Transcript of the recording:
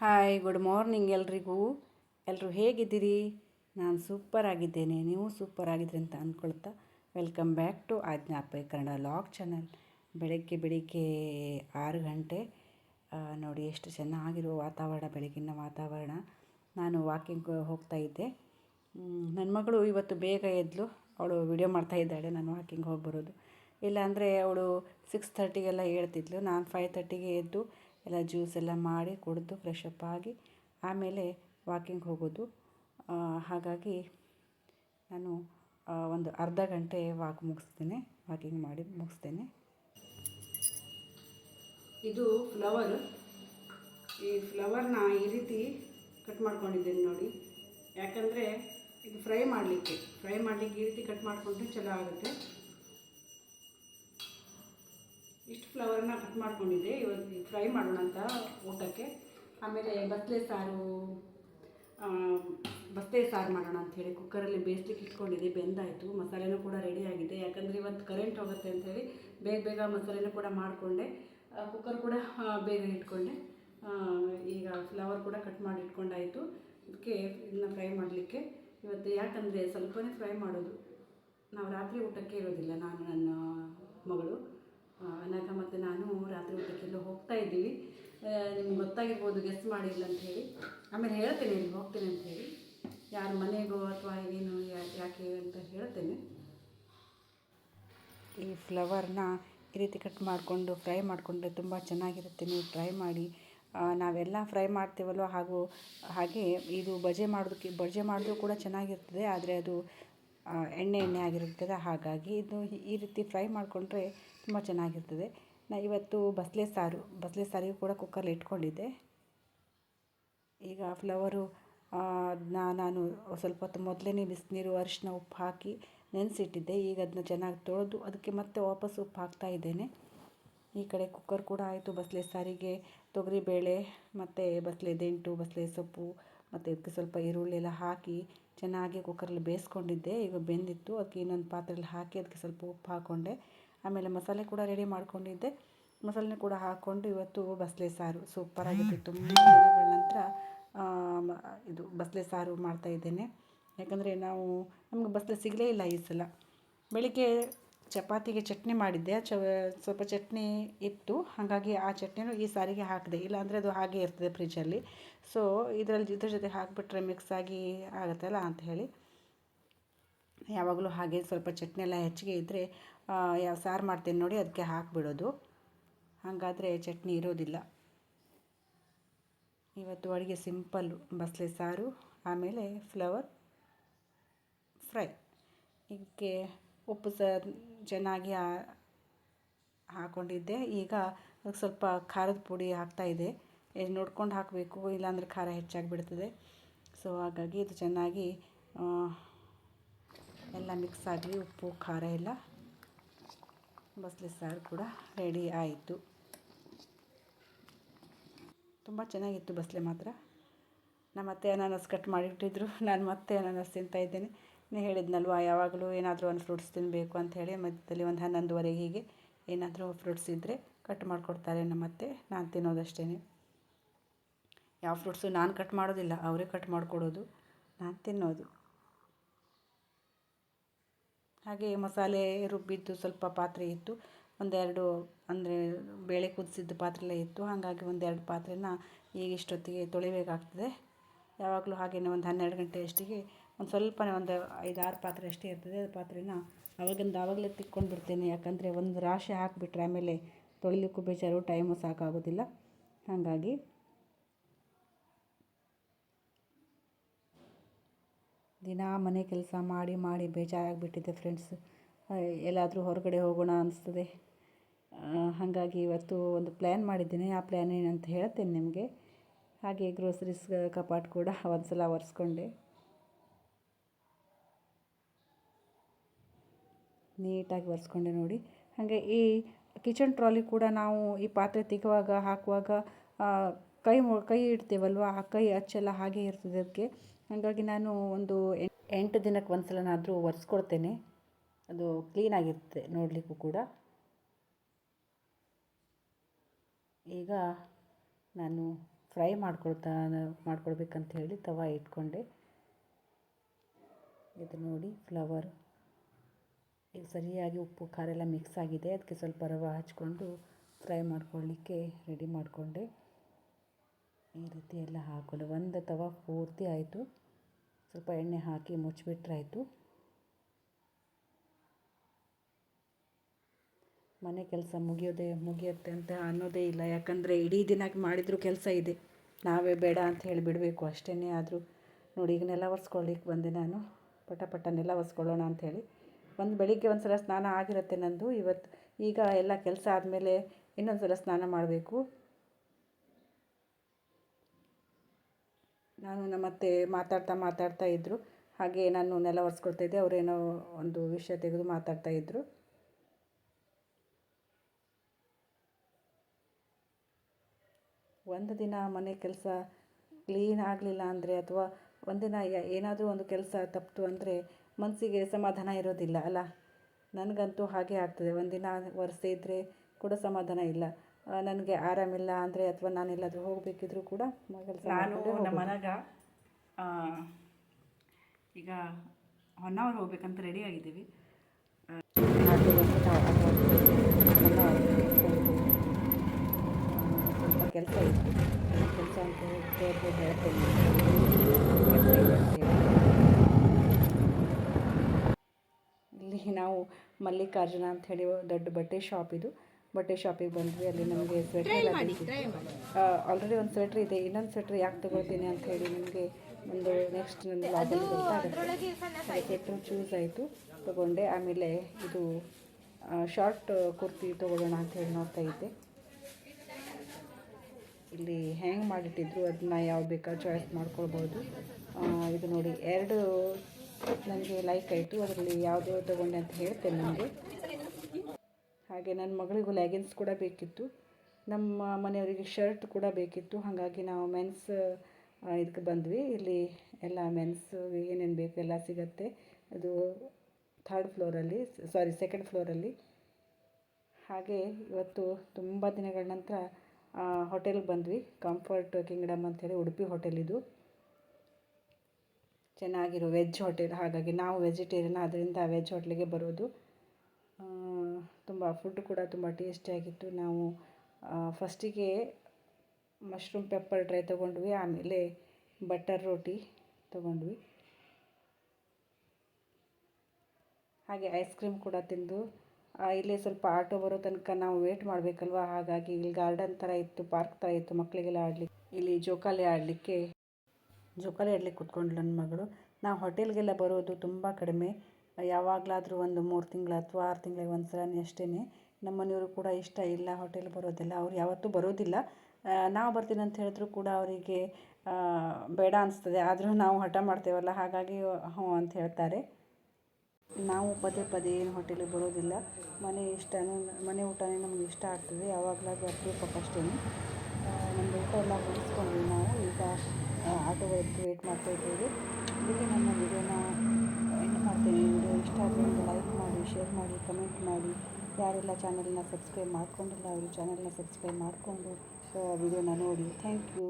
Hi good morning ಎಲ್ರಿಗೂ. ಎಲ್ಲರೂ ಹೇಗಿದ್ದೀರಿ? ನಾನು ಸೂಪರ್ ಆಗಿದ್ದೇನೆ ನೀವು ಸೂಪರ್ ಆಗಿದ್ರಿ ಅಂತ ಅಂದ್ಕೊಳ್ತಾ ವೆಲ್ಕಮ್ ಬ್ಯಾಕ್ ಟು ಆಜ್ಞಾಪೈ ಕನ್ನಡ ಲಾಗ್ ಚಾನಲ್ ಬೆಳಗ್ಗೆ ಬೆಳಿಗ್ಗೆ ಆರು ಗಂಟೆ ನೋಡಿ ಎಷ್ಟು ಚೆನ್ನಾಗಿರುವ ವಾತಾವರಣ, ಬೆಳಗಿನ ವಾತಾವರಣ. ನಾನು ವಾಕಿಂಗ್ ಹೋಗ್ತಾ ಇದ್ದೆ. ನನ್ನ ಮಗಳು ಇವತ್ತು ಬೇಗ ಎದ್ಲು. ಅವಳು ವಿಡಿಯೋ ಮಾಡ್ತಾ ಇದ್ದಾಳೆ, ನಾನು ವಾಕಿಂಗ್ ಹೋಗಿ ಬರೋದು ಇಲ್ಲಾಂದರೆ ಅವಳು ಸಿಕ್ಸ್ ಥರ್ಟಿಗೆಲ್ಲ ಹೇಳ್ತಿದ್ಲು. ನಾನು ಫೈವ್ ತರ್ಟಿಗೆ ಎದ್ದು ಎಲ್ಲ ಜ್ಯೂಸ್ ಎಲ್ಲ ಮಾಡಿ ಕುಡಿದು ಫ್ರೆಶ್ ಅಪ್ ಆಗಿ ಆಮೇಲೆ ವಾಕಿಂಗ್ ಹೋಗೋದು. ಹಾಗಾಗಿ ನಾನು ಒಂದು ಅರ್ಧ ಗಂಟೆ ವಾಕ್ ಮುಗಿಸ್ತೇನೆ. ವಾಕಿಂಗ್ ಮಾಡಿ ಮುಗಿಸ್ತೇನೆ. ಇದು ಫ್ಲವರ್ ಈ ಫ್ಲವರ್ನ ಈ ರೀತಿ ಕಟ್ ಮಾಡ್ಕೊಂಡಿದ್ದೀನಿ ನೋಡಿ. ಯಾಕಂದರೆ ಇದು ಫ್ರೈ ಮಾಡಲಿಕ್ಕೆ. ಫ್ರೈ ಮಾಡಲಿಕ್ಕೆ ಈ ರೀತಿ ಕಟ್ ಮಾಡಿಕೊಂಡ್ರೆ ಚಲೋ ಆಗುತ್ತೆ. ಫ್ಲವರ್ನ ಕಟ್ ಮಾಡ್ಕೊಂಡಿದ್ದೆ. ಇವತ್ತು ಫ್ರೈ ಮಾಡೋಣ ಅಂತ ಊಟಕ್ಕೆ. ಆಮೇಲೆ ಬಸಳೆ ಸಾರು ಆ, ಬಸಳೆ ಸಾರು ಮಾಡೋಣ ಅಂಥೇಳಿ ಕುಕ್ಕರಲ್ಲಿ ಬೇಯಿಸ್ಲಿಕ್ಕೆ ಇಟ್ಕೊಂಡಿದ್ದೆ. ಬೆಂದಾಯಿತು. ಮಸಾಲೆನೂ ಕೂಡ ರೆಡಿ ಆಗಿದೆ ಯಾಕಂದರೆ ಇವತ್ತು ಕರೆಂಟ್ ಹೋಗುತ್ತೆ ಅಂಥೇಳಿ ಬೇಗ ಬೇಗ ಮಸಾಲೆನೂ ಕೂಡ ಮಾಡಿಕೊಂಡೆ. ಕುಕ್ಕರ್ ಕೂಡ ಬೇಗ ಇಟ್ಕೊಂಡೆ. ಈಗ ಫ್ಲವರ್ ಕೂಡ ಕಟ್ ಮಾಡಿ ಇಟ್ಕೊಂಡಾಯಿತು. ಅದಕ್ಕೆ ಇದನ್ನ ಫ್ರೈ ಮಾಡಲಿಕ್ಕೆ. ಇವತ್ತು ಯಾಕಂದರೆ ಸ್ವಲ್ಪನೇ ಫ್ರೈ ಮಾಡೋದು. ನಾವು ರಾತ್ರಿ ಊಟಕ್ಕೆ ಇರೋದಿಲ್ಲ ನಾನು ನನ್ನ ಮಗಳು. ಅನಘ ಮತ್ತು ನಾನು ರಾತ್ರಿ ಊಟಕ್ಕೆಲ್ಲ ಹೋಗ್ತಾ ಇದ್ದೀವಿ. ನಿಮ್ಗೆ ಗೊತ್ತಾಗಿರ್ಬೋದು ಗೆಸ್ ಮಾಡಿಲ್ಲ ಅಂತ ಹೇಳಿ. ಆಮೇಲೆ ಹೇಳ್ತೇನೆ ಇಲ್ಲಿ ಹೋಗ್ತೇನೆ ಅಂತ ಹೇಳಿ. ಯಾರ ಮನೆಗೋ ಅಥವಾ ಏನು ಯಾಕೆ ಅಂತ ಹೇಳ್ತೇನೆ. ಈ ಫ್ಲವರ್ನ ಈ ರೀತಿ ಕಟ್ ಮಾಡಿಕೊಂಡು, ಫ್ರೈ ಮಾಡಿಕೊಂಡ್ರೆ ತುಂಬ ಚೆನ್ನಾಗಿರುತ್ತೆ. ನೀವು ಟ್ರೈ ಮಾಡಿ. ನಾವೆಲ್ಲ ಫ್ರೈ ಮಾಡ್ತೀವಲ್ವ? ಹಾಗೂ, ಹಾಗೆ ಇದು ಬಜೆ ಮಾಡೋದಕ್ಕೆ, ಬಜೆ ಮಾಡಿದ್ರೂ ಕೂಡ ಚೆನ್ನಾಗಿರ್ತದೆ, ಆದರೆ ಅದು ಎಣ್ಣೆ ಎಣ್ಣೆ ಆಗಿರುತ್ತದೆ ಹಾಗಾಗಿ ಇದು ಈ ರೀತಿ ಫ್ರೈ ಮಾಡಿಕೊಂಡ್ರೆ ತುಂಬ ಚೆನ್ನಾಗಿರ್ತದೆ. ನಾ ಇವತ್ತು ಬಸಳೆ ಸಾರು ಬಸಳೆ ಸಾರಿಗೆ ಕೂಡ ಕುಕ್ಕರಲ್ಲಿ ಇಟ್ಕೊಂಡಿದ್ದೆ. ಈಗ ಫ್ಲವರು ಅದನ್ನ ನಾನು ಸ್ವಲ್ಪ ಹೊತ್ತು ಮೊದಲೇ ಬಿಸಿನೀರು ಅರಿಶಿನ ಉಪ್ಪು ಹಾಕಿ ನೆನೆಸಿಟ್ಟಿದ್ದೆ. ಈಗ ಅದನ್ನ ಚೆನ್ನಾಗಿ ತೊಳೆದು ಅದಕ್ಕೆ ಮತ್ತೆ ವಾಪಸ್ ಉಪ್ಪು ಹಾಕ್ತಾ ಇದ್ದೇನೆ. ಈ ಕಡೆ ಕುಕ್ಕರ್ ಕೂಡ ಆಯಿತು. ಬಸಳೆ ಸಾರಿಗೆ ತೊಗರಿಬೇಳೆ ಮತ್ತು ಬಸಳೆ ದೆಂಟು ಬಸಳೆ ಸೊಪ್ಪು, ಮತ್ತು ಇದಕ್ಕೆ ಸ್ವಲ್ಪ ಈರುಳ್ಳಿ ಎಲ್ಲ ಹಾಕಿ ಚೆನ್ನಾಗಿ ಕುಕ್ಕರಲ್ಲಿ ಬೇಯಿಸ್ಕೊಂಡಿದ್ದೆ. ಈಗ ಬೆಂದಿತ್ತು. ಅದಕ್ಕೆ ಇನ್ನೊಂದು ಪಾತ್ರೆಯಲ್ಲಿ ಹಾಕಿ ಅದಕ್ಕೆ ಸ್ವಲ್ಪ ಉಪ್ಪು ಹಾಕ್ಕೊಂಡೆ ಆಮೇಲೆ ಮಸಾಲೆ ಕೂಡ ರೆಡಿ ಮಾಡ್ಕೊಂಡಿದ್ದೆ. ಮಸಾಲೆ ಕೂಡ ಹಾಕ್ಕೊಂಡು ಇವತ್ತು ಬಸಳೆ ಸಾರು. ಸೂಪರಾಗಿತ್ತು ತುಂಬ ದಿನಗಳ ನಂತರ ಇದು ಬಸಳೆ ಸಾರು ಮಾಡ್ತಾ ಇದ್ದೇನೆ. ಯಾಕಂದರೆ ನಾವು, ನಮಗೆ ಬಸಳೆ ಸಿಗಲೇ ಇಲ್ಲ ಈ ಸಲ. ಬೆಳಿಗ್ಗೆ ಚಪಾತಿಗೆ ಚಟ್ನಿ ಮಾಡಿದ್ದೆ. ಚ, ಸ್ವಲ್ಪ ಚಟ್ನಿ ಇತ್ತು. ಹಾಗಾಗಿ ಆ ಚಟ್ನಿನೂ ಈ ಸಾರಿಗೆ ಹಾಕಿದೆ. ಇಲ್ಲಾಂದರೆ ಅದು ಹಾಗೆ ಇರ್ತದೆ ಫ್ರಿಜ್ಜಲ್ಲಿ ಸೊ ಇದರಲ್ಲಿ ಇದ್ರ ಜೊತೆ ಹಾಕಿಬಿಟ್ರೆ ಮಿಕ್ಸ್ ಆಗಿ ಆಗುತ್ತಲ್ಲ ಅಂತ ಹೇಳಿ. ಯಾವಾಗಲೂ ಹಾಗೆ ಸ್ವಲ್ಪ ಚಟ್ನಿ ಎಲ್ಲ ಹೆಚ್ಚಿಗೆ ಇದ್ದರೆ ಯಾವ ಸಾರು ಮಾಡ್ತೇನೆ ನೋಡಿ, ಅದಕ್ಕೆ ಹಾಕಿಬಿಡೋದು. ಹಾಗಾದರೆ ಚಟ್ನಿ ಇರೋದಿಲ್ಲ. ಇವತ್ತು ಅಡುಗೆ ಸಿಂಪಲ್ಲು ಬಸಳೆ ಸಾರು, ಆಮೇಲೆ ಫ್ಲವರ್ ಫ್ರೈ. ಇದಕ್ಕೆ ಉಪ್ಪು ಸಹ ಚೆನ್ನಾಗಿ ಹಾಕ್ಕೊಂಡಿದ್ದೆ ಈಗ ಸ್ವಲ್ಪ ಖಾರದ ಪುಡಿ ಹಾಕ್ತಾಯಿದ್ದೆ ನೋಡ್ಕೊಂಡು ಹಾಕಬೇಕು, ಇಲ್ಲಾಂದರೆ ಖಾರ ಹೆಚ್ಚಾಗಿಬಿಡ್ತದೆ. ಸೊ, ಹಾಗಾಗಿ ಇದು ಚೆನ್ನಾಗಿ ಎಲ್ಲ ಮಿಕ್ಸ್ ಆಗಿ ಉಪ್ಪು, ಖಾರ ಎಲ್ಲ ಬಸಳೆ ಸಾರು ಕೂಡ ರೆಡಿ ಆಯಿತು. ತುಂಬ ಚೆನ್ನಾಗಿತ್ತು ಬಸಳೆ ಮಾತ್ರ. ನಮ್ಮ ಅತ್ತೆ ಅನಾನಸ್ ಕಟ್ ಮಾಡಿಟ್ಟಿದ್ರು. ನಾನು ಮತ್ತೆ ಅನಾನಸ್ ತಿಂತಾ ಇದ್ದೇನೆ. ನೀ ಹೇಳಿದ್ನಲ್ವ, ಯಾವಾಗಲೂ ಏನಾದರೂ ಒಂದು ಫ್ರೂಟ್ಸ್ ತಿನ್ನಬೇಕು ಅಂತ ಹೇಳಿ, ಮಧ್ಯದಲ್ಲಿ ಒಂದು ಹನ್ನೊಂದುವರೆಗೆ ಹೀಗೆ ಏನಾದರೂ ಫ್ರೂಟ್ಸ್ ಇದ್ದರೆ ಕಟ್ ಮಾಡಿಕೊಡ್ತಾರೆ ನಮ್ಮ ಅತ್ತೆ ನಾನು ತಿನ್ನೋದಷ್ಟೇ ಯಾವ ಫ್ರೂಟ್ಸು ನಾನು ಕಟ್ ಮಾಡೋದಿಲ್ಲ, ಅವರೇ ಕಟ್ ಮಾಡಿಕೊಡೋದು. ನಾನು ತಿನ್ನೋದು. ಹಾಗೆ ಮಸಾಲೆ ರುಬ್ಬಿದ್ದು ಸ್ವಲ್ಪ ಪಾತ್ರೆ ಇತ್ತು. ಒಂದೆರಡು ಅಂದರೆ ಬೇಳೆ ಕುದಿಸಿದ್ದು ಪಾತ್ರೆ ಎಲ್ಲ ಇತ್ತು. ಹಾಗಾಗಿ ಒಂದೆರಡು ಪಾತ್ರೆನ ಈಗ ಇಷ್ಟೊತ್ತಿಗೆ ತೊಳಿಬೇಕಾಗ್ತದೆ. ಯಾವಾಗಲೂ ಹಾಗೆಯೇ ಒಂದು ಹನ್ನೆರಡು ಗಂಟೆ ಅಷ್ಟಿಗೆ ಒಂದು ಸ್ವಲ್ಪನೇ ಒಂದು ಐದಾರು ಪಾತ್ರೆ ಅಷ್ಟೇ ಇರ್ತದೆ. ಆ ಪಾತ್ರೆನ ಅವಾಗಿಂದ ಆವಾಗಲೇ ತಿಕ್ಕೊಂಡು ಬಿಡ್ತೇನೆ. ಯಾಕಂದರೆ ಒಂದು ರಾಶಿ ಹಾಕಿಬಿಟ್ರೆ ಆಮೇಲೆ ತೊಳಿಲಿಕ್ಕೂ ಬೇಜಾರು ಟೈಮು ಸಾಕಾಗೋದಿಲ್ಲ. ಹಾಗಾಗಿ ದಿನ ಮನೆ ಕೆಲಸ ಮಾಡಿ ಮಾಡಿ ಬೇಜಾರಾಗಿಬಿಟ್ಟಿದೆ ಫ್ರೆಂಡ್ಸ್ ಎಲ್ಲಾದರೂ ಹೊರಗಡೆ ಹೋಗೋಣ ಅನಿಸ್ತದೆ. ಹಾಗಾಗಿ ಇವತ್ತು ಒಂದು ಪ್ಲ್ಯಾನ್ ಮಾಡಿದ್ದೀನಿ. ಆ ಪ್ಲ್ಯಾನ್ ಏನಂತ ಹೇಳ್ತೇನೆ ನಿಮಗೆ. ಹಾಗೆ ಗ್ರೋಸರೀಸ್ ಕಪಾಟ್ ಕೂಡ ಒಂದು ಸಲ ಒರೆಸ್ಕೊಂಡೆ. ನೀಟಾಗಿ ಒರೆಸ್ಕೊಂಡೆ ನೋಡಿ. ಹಾಗೆ ಈ ಕಿಚನ್ ಟ್ರಾಲಿ ಕೂಡ ನಾವು ಈ ಪಾತ್ರೆ ತೆಗುವಾಗ ಹಾಕುವಾಗ ಕೈ ಕೈ ಇಡ್ತೇವಲ್ವ? ಆ ಕೈ ಅಚ್ಚೆಲ್ಲ ಹಾಗೆ ಇರ್ತದೆ ಅದಕ್ಕೆ. ಹಾಗಾಗಿ ನಾನು ಒಂದು ಎಂಟು ದಿನಕ್ಕೆ ಒಂದು ಸಲನಾದರೂ ಒರೆಸ್ಕೊಡ್ತೇನೆ. ಅದು ಕ್ಲೀನಾಗಿರುತ್ತೆ ನೋಡಲಿಕ್ಕೂ ಕೂಡ. ಈಗ ನಾನು ಫ್ರೈ ಮಾಡ್ಕೊಳ್ತಾ, ಮಾಡ್ಕೊಳ್ಬೇಕಂತ ಹೇಳಿ ತವ ಇಟ್ಕೊಂಡೆ. ಇದು ನೋಡಿ ಫ್ಲವರ್ ಈಗ ಸರಿಯಾಗಿ ಉಪ್ಪು, ಖಾರ ಎಲ್ಲ ಮಿಕ್ಸ್ ಆಗಿದೆ. ಅದಕ್ಕೆ ಸ್ವಲ್ಪ ರವೆ ಹಚ್ಕೊಂಡು ಫ್ರೈ ಮಾಡ್ಕೊಳ್ಳಿಕ್ಕೆ ರೆಡಿ ಮಾಡಿಕೊಂಡೆ. ಈ ರೀತಿ ಎಲ್ಲ ಹಾಕೊಂಡು ಒಂದು ತವ ಪೂರ್ತಿ ಆಯಿತು. ಸ್ವಲ್ಪ ಎಣ್ಣೆ ಹಾಕಿ ಮುಚ್ಚಿಬಿಟ್ರಾಯಿತು. ಮನೆ ಕೆಲಸ ಮುಗಿಯೋದೇ, ಮುಗಿಯುತ್ತೆ ಅಂತ ಅನ್ನೋದೇ ಇಲ್ಲ. ಯಾಕಂದರೆ ಇಡೀ ದಿನಕ್ಕೆ ಮಾಡಿದರೂ ಕೆಲಸ ಇದೆ. ನಾವೇ ಬೇಡ ಅಂತ ಹೇಳಿ ಬಿಡಬೇಕು. ಅಷ್ಟೇ ಆದರೂ ನೋಡಿ, ಈಗ ನೆಲ ಒರೆಸ್ಕೊಳ್ಳಿಕ್ಕೆ ಬಂದೆ ನಾನು. ಪಟ ಪಟ ನೆಲ ಒರೆಸ್ಕೊಳ್ಳೋಣ ಅಂಥೇಳಿ ಒಂದು ಬೆಳಿಗ್ಗೆ ಒಂದು ಸಲ ಸ್ನಾನ ಆಗಿರುತ್ತೆ ನಂದು. ಇವತ್ತು ಈಗ ಎಲ್ಲ ಕೆಲಸ ಆದಮೇಲೆ ಇನ್ನೊಂದು ಸಲ ಸ್ನಾನ ಮಾಡಬೇಕು. ನಾನು ನಮ್ಮತ್ತೆ ಮಾತಾಡ್ತಾ ಮಾತಾಡ್ತಾ ಇದ್ದರು ಹಾಗೆ ನಾನು ನೆಲ ಒರೆಸ್ಕೊಳ್ತಾ ಇದ್ದೆ. ಅವರೇನೋ ಒಂದು ವಿಷಯ ತೆಗೆದು ಮಾತಾಡ್ತಾ ಇದ್ದರು ಒಂದು ದಿನ ಮನೆ ಕೆಲಸ ಕ್ಲೀನ್ ಆಗಲಿಲ್ಲ ಅಂದರೆ ಅಥವಾ ಒಂದಿನ ಏನಾದರೂ ಒಂದು ಕೆಲಸ ತಪ್ಪಿತು ಅಂದರೆ ಮನಸ್ಸಿಗೆ ಸಮಾಧಾನ ಇರೋದಿಲ್ಲ ಅಲ್ಲ? ನನಗಂತೂ ಹಾಗೆ ಆಗ್ತದೆ. ಒಂದಿನ ಒರೆಸೇ ಇದ್ದರೆ ಕೂಡ ಸಮಾಧಾನ ಇಲ್ಲ. ನನಗೆ ಆರಾಮಿಲ್ಲ ಅಂದರೆ ಅಥವಾ ನಾನೆಲ್ಲಾದರೂ ಹೋಗಬೇಕಿದ್ರೂ ಕೂಡ ನಾನು ನಮ್ಮ ಮನೆಗ ಈಗ ಹೊನ್ನಾವರ ಹೋಗ್ಬೇಕಂತ ರೆಡಿ ಆಗಿದ್ದೀವಿ. ಸ್ವಲ್ಪ ಕೆಲಸ ಇತ್ತು ಕೆಲಸ ಅಂತ ಇಲ್ಲಿ ನಾವು ಮಲ್ಲಿಕಾರ್ಜುನ ಅಂತ ಹೇಳಿ ದೊಡ್ಡ ಬಟ್ಟೆ ಶಾಪ್ ಇದು. ಬಟ್ಟೆ ಶಾಪಿಗೆ ಬಂದ್ವಿ ಅಲ್ಲಿ ನಮಗೆ ಸ್ವೆಟ್ರ್ ಎಲ್ಲ ಆಲ್ರೆಡಿ ಒಂದು ಸ್ವೆಟ್ರ್ ಇದೆ ಇನ್ನೊಂದು ಸ್ವೆಟ್ರ್ ಯಾಕೆ ತಗೊಳ್ತೀನಿ ಅಂತ ಹೇಳಿ ನಿಮಗೆ ಒಂದು ನೆಕ್ಸ್ಟ್ ನನ್ನ ಲಾಗಲ್ಲಿ ಗೊತ್ತಾಗುತ್ತೆ. ಸ್ವೆಟ್ರ್ ಚೂಸ್ ಆಯಿತು. ತೊಗೊಂಡೆ ಆಮೇಲೆ ಇದು ಶಾರ್ಟ್ ಕುರ್ತಿ ತೊಗೊಳ್ಳೋಣ ಅಂತ ಹೇಳಿ ನೋಡ್ತಾ ಇದ್ದೆ. ಇಲ್ಲಿ ಹ್ಯಾಂಗ್ ಮಾಡಿಟ್ಟಿದ್ರು ಅದನ್ನ ಯಾವ ಬೇಕಾದ್ರೂ ಚಾಯ್ಸ್ ಮಾಡ್ಕೊಳ್ಬೋದು. ಇದು ನೋಡಿ ಎರಡು ನನಗೆ ಲೈಕ್ ಆಯಿತು ಅದರಲ್ಲಿ ಯಾವುದು ತೊಗೊಂಡೆ ಅಂತ ಹೇಳ್ತೇನೆ ನನಗೆ ಹಾಗೆ ನನ್ನ ಮಗಳಿಗೂ ಲೆಗಿನ್ಸ್ ಕೂಡ ಬೇಕಿತ್ತು. ನಮ್ಮ ಮನೆಯವರಿಗೆ ಶರ್ಟ್ ಕೂಡ ಬೇಕಿತ್ತು. ಹಾಗಾಗಿ ನಾವು ಮೆನ್ಸ್ ಇದಕ್ಕೆ ಬಂದ್ವಿ. ಇಲ್ಲಿ ಎಲ್ಲ ಮೆನ್ಸ್ ಏನೇನು ಬೇಕು ಎಲ್ಲ ಸಿಗತ್ತೆ. ಅದು ಥರ್ಡ್ ಫ್ಲೋರಲ್ಲಿ ಸಾರಿ ಸೆಕೆಂಡ್ ಫ್ಲೋರಲ್ಲಿ ಹಾಗೆ ಇವತ್ತು ತುಂಬ ದಿನಗಳ ನಂತರ ಹೋಟೆಲ್ಗೆ ಬಂದ್ವಿ. ಕಂಫರ್ಟ್ ಕಿಂಗ್ಡಮ್ ಅಂಥೇಳಿ ಉಡುಪಿ ಹೋಟೆಲ್ ಇದು. ಚೆನ್ನಾಗಿರೋ ವೆಜ್ ಹೋಟೆಲ್ ಹಾಗಾಗಿ ನಾವು ವೆಜಿಟೇರಿಯನ್ ಆದ್ದರಿಂದ ವೆಜ್ ಹೋಟ್ಲಿಗೆ ಬರೋದು. ತುಂಬ ಫುಡ್ ಕೂಡ ತುಂಬ ಟೇಸ್ಟಿಯಾಗಿತ್ತು ನಾವು ಫಸ್ಟಿಗೆ ಮಶ್ರೂಮ್ ಪೆಪ್ಪರ್ ಡ್ರೈ ತೊಗೊಂಡ್ವಿ, ಆಮೇಲೆ ಬಟರ್ ರೋಟಿ ತೊಗೊಂಡ್ವಿ. ಹಾಗೆ ಐಸ್ ಕ್ರೀಮ್ ಕೂಡ ತಿಂದು ಇಲ್ಲಿ ಸ್ವಲ್ಪ ಆಟೋ ಬರೋ ತನಕ ನಾವು ವೇಟ್ ಮಾಡಬೇಕಲ್ವ? ಹಾಗಾಗಿ ಇಲ್ಲಿ ಗಾರ್ಡನ್ ಥರ ಇತ್ತು ಪಾರ್ಕ್ ಥರ ಇತ್ತು ಮಕ್ಕಳಿಗೆಲ್ಲ ಆಡಲಿಕ್ಕೆ ಇಲ್ಲಿ ಜೋಕಾಲಿ ಆಡಲಿಕ್ಕೆ ಜೋಕಾಲಿ ಆಡಲಿಕ್ಕೆ ಕೂತ್ಕೊಂಡ್ಳು ನನ್ನ ಮಗಳು. ನಾವು ಹೋಟೆಲ್ಗೆಲ್ಲ ಬರೋದು ತುಂಬ ಕಡಿಮೆ. ಯಾವಾಗಲಾದರೂ ಒಂದು ಮೂರು ತಿಂಗಳು ಅಥವಾ ಆರು ತಿಂಗಳಿಗೆ ಒಂದು ಸಲ ಅಷ್ಟೇ ನಮ್ಮ ಮನೆಯವರು ಕೂಡ ಇಷ್ಟ ಇಲ್ಲ ಹೋಟೆಲ್ ಬರೋದಿಲ್ಲ. ಅವ್ರು ಯಾವತ್ತೂ ಬರೋದಿಲ್ಲ. ನಾವು ಬರ್ತೀನಿ ಅಂತ ಹೇಳಿದ್ರು ಕೂಡ ಅವರಿಗೆ ಬೇಡ ಅನಿಸ್ತದೆ. ಆದರೂ ನಾವು ಹಠ ಮಾಡ್ತೇವಲ್ಲ, ಹಾಗಾಗಿ ಹ್ಞೂ ಅಂತ ಹೇಳ್ತಾರೆ. ನಾವು ಪದೇ ಪದೇ ಏನು ಹೋಟೆಲಿಗೆ ಬರೋದಿಲ್ಲ. ಮನೆ ಇಷ್ಟನೂ, ಮನೆ ಊಟನೇ ನಮಗೆ ಇಷ್ಟ ಆಗ್ತದೆ. ಯಾವಾಗಲಾದ್ರೂ ಅಪರೂಪಕ್ಕಷ್ಟೇ ನಮ್ಮದು ಊಟ ಎಲ್ಲ ಮುಗಿಸ್ಕೊಂಡ್ವಿ ನಾವು ಈಗ ಆಟೋ ವೈಟ್ ಮಾಡ್ತಾ ಇದ್ದೀವಿ. ಇಲ್ಲಿ ನಮ್ಮ ವಿಡಿಯೋನ ಇಷ್ಟ ಆದರೆ ಲೈಕ್ ಮಾಡಿ ಶೇರ್ ಮಾಡಿ ಕಮೆಂಟ್ ಮಾಡಿ. ಯಾರೆಲ್ಲ ಚಾನಲ್ನ ಸಬ್ಸ್ಕ್ರೈಬ್ ಮಾಡ್ಕೊಂಡಿಲ್ಲ ಅವರು ಚಾನಲ್ನ ಸಬ್ಸ್ಕ್ರೈಬ್ ಮಾಡಿಕೊಂಡು ವಿಡಿಯೋನ ನೋಡಿ. Thank you